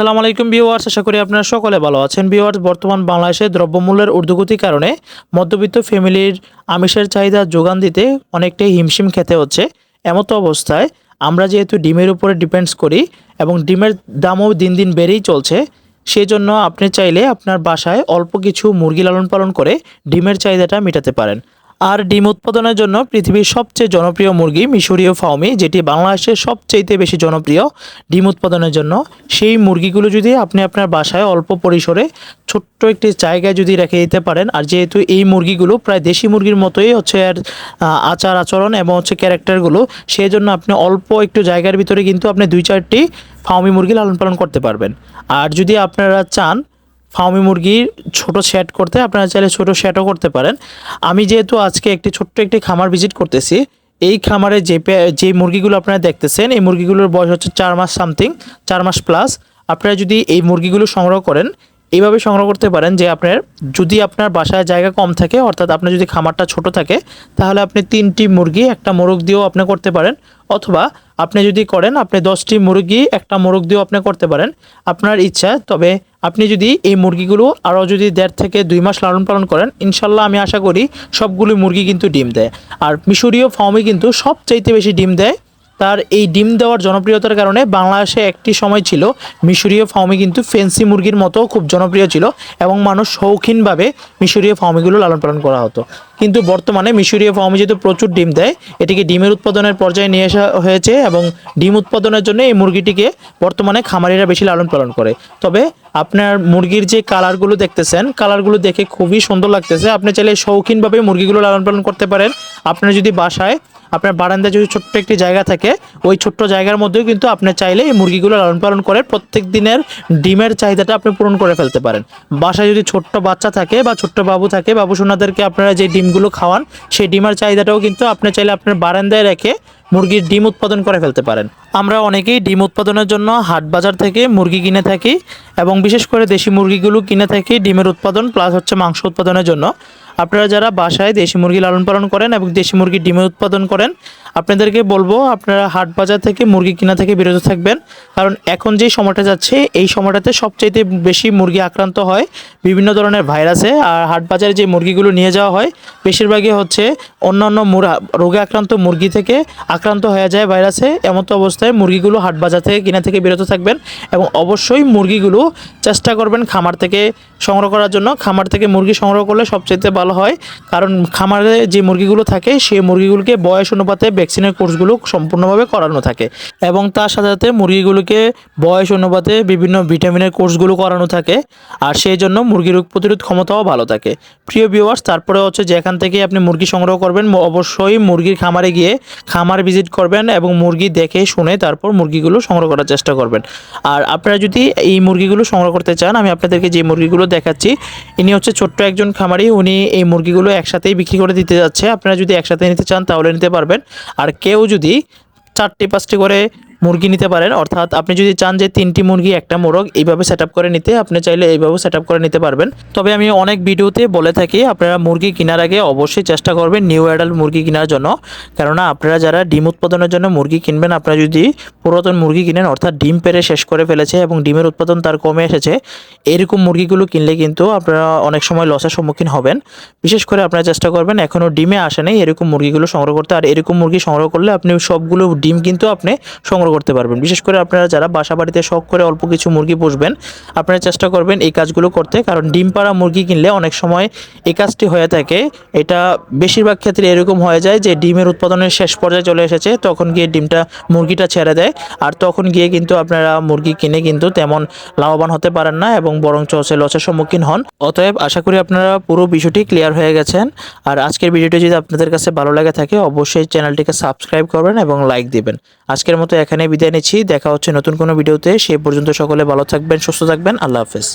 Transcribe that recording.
আসসালামু আলাইকুম ভিউয়ার্স, আশা করি আপনারা সকলে ভালো আছেন। ভিউয়ার্স, বর্তমান বাংলাদেশে দ্রব্যমূল্যের ঊর্ধ্বগতির কারণে মধ্যবিত্ত ফ্যামিলির আমিষের চাহিদা যোগান দিতে অনেকটাই হিমশিম খেতে হচ্ছে। এমতো অবস্থায় আমরা যেহেতু ডিমের উপরে ডিপেন্ডস করি এবং ডিমের দামও দিন দিন বেড়েই চলছে সেই জন্য আপনি চাইলে আপনার বাসায় অল্প কিছু মুরগি লালন পালন করে ডিমের চাহিদাটা মেটাতে পারেন। আর ডিম উৎপাদনের জন্য পৃথিবীর সবচেয়ে জনপ্রিয় মুরগি মিশরীয় ফাউমি যেটি বাংলাদেশের সবচেয়ে বেশি জনপ্রিয় ডিম উৎপাদনের জন্য। সেই মুরগিগুলো যদি আপনি আপনার বাসায় অল্প পরিসরে ছোট্ট একটি জায়গায় যদি রেখে দিতে পারেন, আর যেহেতু এই মুরগিগুলো প্রায় দেশি মুরগির মতোই হচ্ছে আর আচার আচরণ এবং হচ্ছে ক্যারেক্টারগুলো সেই জন্য আপনি অল্প একটু জায়গার ভিতরে কিন্তু আপনি দুই চারটি ফাউমি মুরগি লালন পালন করতে পারবেন। আর যদি আপনারা চান ফার্মি মুরগির ছোট শ্যাট করতে আপনারা চাইলে ছোট শ্যাটও করতে পারেন। আমি যেহেতু আজকে একটি ছোট্ট একটি খামার ভিজিট করতেছি, এই খামারে যে যে মুরগিগুলো আপনারা দেখতেছেন, এই মুরগিগুলোর বয়স হচ্ছে চার মাস সামথিং, চার মাস প্লাস। আপনারা যদি এই মুরগিগুলো সংগ্রহ করেন এইভাবে সংগ্রহ করতে পারেন যে আপনার যদি আপনার বাসায় জায়গা কম থাকে, অর্থাৎ আপনার যদি খামারটা ছোট থাকে, তাহলে আপনি তিনটি মুরগি, একটা মোরগ দিয়েও আপনি করতে পারেন। অথবা আপনি যদি করেন, আপনি দশটি মুরগি, একটা মোরগ দিয়েও আপনি করতে পারেন। আপনার ইচ্ছা, তবে আপনি যদি এই মুরগিগুলো আরও যদি দেড় থেকে দুই মাস লালন পালন করেন, ইনশাল্লাহ আমি আশা করি সবগুলো মুরগি কিন্তু ডিম দেয়। আর মিশরীয় ফার্মে কিন্তু সবচাইতে বেশি ডিম দেয় তার এই ডিম দেওয়ার জনপ্রিয়তার কারণে বাংলাদেশে একটি সময় ছিল মিশরীয় ফার্মে কিন্তু ফেন্সি মুরগির মতো খুব জনপ্রিয় ছিল এবং মানুষ শৌখিনভাবে মিশরীয় ফার্মিগুলো লালন পালন করা হতো। কিন্তু বর্তমানে মিশরীয় ফার্মে যেহেতু প্রচুর ডিম দেয়, এটিকে ডিমের উৎপাদনের পর্যায়ে নিয়ে আসা হয়েছে এবং ডিম উৎপাদনের জন্য এই মুরগিটিকে বর্তমানে খামারিরা বেশি লালন পালন করে। তবে আপনার মুরগির যে কালারগুলো দেখতেছেন, কালারগুলো দেখে খুবই সুন্দর লাগতেছে। আপনি চাইলে শৌখিনভাবে মুরগিগুলো লালন পালন করতে পারেন। আপনার যদি বাসায়, আপনার বারান্দায় যদি ছোট্ট একটি জায়গা থাকে, ওই ছোট্ট জায়গার মধ্যেও কিন্তু আপনি চাইলে এই মুরগিগুলো লালন পালন করে প্রত্যেক দিনের ডিমের চাহিদাটা আপনি পূরণ করে ফেলতে পারেন। বাসায় যদি ছোট্ট বাচ্চা থাকে বা ছোট্ট বাবু থাকে বাবু সোনাদেরকে আপনারা যে ডিমগুলো খাওয়ান, সেই ডিমের চাহিদাটাও কিন্তু আপনি চাইলে আপনার বারান্দায় রেখে মুরগির ডিম উৎপাদন করে ফেলতে পারেন। আমরা অনেকেই ডিম উৎপাদনের জন্য হাট বাজার থেকে মুরগি কিনে থাকি এবং বিশেষ করে দেশি মুরগিগুলো কিনে থাকি ডিমের উৎপাদন প্লাস হচ্ছে মাংস উৎপাদনের জন্য। আপনারা যারা বাসায় দেশি মুরগি লালন পালন করেন এবং দেশি মুরগির ডিমের উৎপাদন করেন, আপনাদেরকে বলব আপনারা হাট বাজার থেকে মুরগি কিনা থেকে বিরত থাকবেন। কারণ এখন যে সময়টা যাচ্ছে, এই সময়টাতে সবচাইতে বেশি মুরগি আক্রান্ত হয় বিভিন্ন ধরনের ভাইরাসে। আর হাট বাজারে যে মুরগিগুলো নিয়ে যাওয়া হয়, বেশিরভাগই হচ্ছে অন্যান্য রোগে আক্রান্ত মুরগি থেকে আক্রান্ত হয়ে যায় ভাইরাসে। এমতো অবস্থায় মুরগিগুলো হাট বাজার থেকে কিনা থেকে বিরত থাকবেন এবং অবশ্যই মুরগিগুলো চেষ্টা করবেন খামার থেকে সংগ্রহ করার জন্য। খামার থেকে মুরগি সংগ্রহ করলে সবচেয়ে ভালো হয়। কারণ খামারে যে মুরগিগুলো থাকে, সেই মুরগিগুলোকে বয়স অনুপাতে ভ্যাকসিনের কোর্সগুলো সম্পূর্ণভাবে করানো থাকে। এবং তার সাথে সাথে মুরগিগুলোকে বয়স অনুপাতে বিভিন্ন ভিটামিনের কোর্সগুলো করানো থাকে। আর সেই জন্য মুরগির রোগ প্রতিরোধ ক্ষমতাও ভালো থাকে। প্রিয় ভিউয়ার্স তারপরে হচ্ছে যেখান থেকে আপনি মুরগি সংগ্রহ করবেন অবশ্যই মুরগির খামারে গিয়ে খামার ভিজিট করবেন এবং মুরগি দেখে, শুনে তারপর মুরগিগুলো সংগ্রহ করার চেষ্টা করবেন। আর আপনারা যদি এই মুরগিগুলো সংগ্রহ করতে চান, আমি আপনাদেরকে যে মুরগিগুলো দেখাচ্ছি, ইনি হচ্ছে ছোট্ট একজন খামারি। উনি এই মুরগিগুলো একসাথেই বিক্রি করে দিতে যাচ্ছে। আপনারা যদি একসাথে নিতে চান তাহলে নিতে পারবেন। আর কেউ যদি চারটি পাঁচটি করে মুরগি নিতে পারেন। অর্থাৎ আপনি যদি চান যে তিনটি মুরগি, একটা মোরগ, এইভাবে সেট করে নিতে, আপনি চাইলে এইভাবে সেট করে নিতে পারবেন। তবে আমি অনেক ভিডিওতে বলে থাকি, আপনারা মুরগি কেনার আগে অবশ্যই চেষ্টা করবেন নিউ অ্যাডাল্ট মুরগি কেনার জন্য। কেননা আপনারা যারা ডিম উৎপাদনের জন্য মুরগি কিনবেন, আপনারা যদি পুরাতন মুরগি কিনেন, অর্থাৎ ডিম পেরে শেষ করে ফেলেছে এবং ডিমের উৎপাদন তার কমে এসেছে, এরকম মুরগিগুলো কিনলে কিন্তু আপনারা অনেক সময় লসের সম্মুখীন হবেন। বিশেষ করে আপনারা চেষ্টা করবেন এখনও ডিমে আসে নাই, এরকম মুরগিগুলো সংগ্রহ করতে। আর এরকম মুরগি সংগ্রহ করলে আপনি সবগুলো ডিম কিন্তু আপনি সংগ্রহ করতে পারবেন। বিশেষ করে আপনারা যারা বাসা বাড়িতে শখ করে অল্প কিছু মুরগি পুষবেন, আপনারা চেষ্টা করবেন এই কাজগুলো করতে। কারণ ডিম পাড়া মুরগি কিনলে অনেক সময় এই কাজটি হয়ে থাকে। এটা বেশিরভাগ ক্ষেত্রে এরকম হয়ে যায় যে ডিমের উৎপাদনের শেষ পর্যায়ে চলে এসেছে, তখন গিয়ে ডিমটা, মুরগিটা ছেড়ে দেয়। আর তখন গিয়ে কিন্তু আপনারা মুরগি কিনে কিন্তু তেমন লাভবান হতে পারেন না এবং বরঞ্চ হচ্ছে লসের সম্মুখীন হন। অতএব আশা করি আপনারা পুরো বিষয়টি ক্লিয়ার হয়ে গেছেন। আর আজকের ভিডিওটি যদি আপনাদের কাছে ভালো লাগে থাকে, অবশ্যই চ্যানেলটিকে সাবস্ক্রাইব করবেন এবং লাইক দিবেন। আজকের মতো এখানে বিদায় নিচ্ছি। দেখা হচ্ছে নতুন কোনো ভিডিওতে। সে পর্যন্ত সকলে ভালো থাকবেন, সুস্থ থাকবেন। আল্লাহ হাফেজ।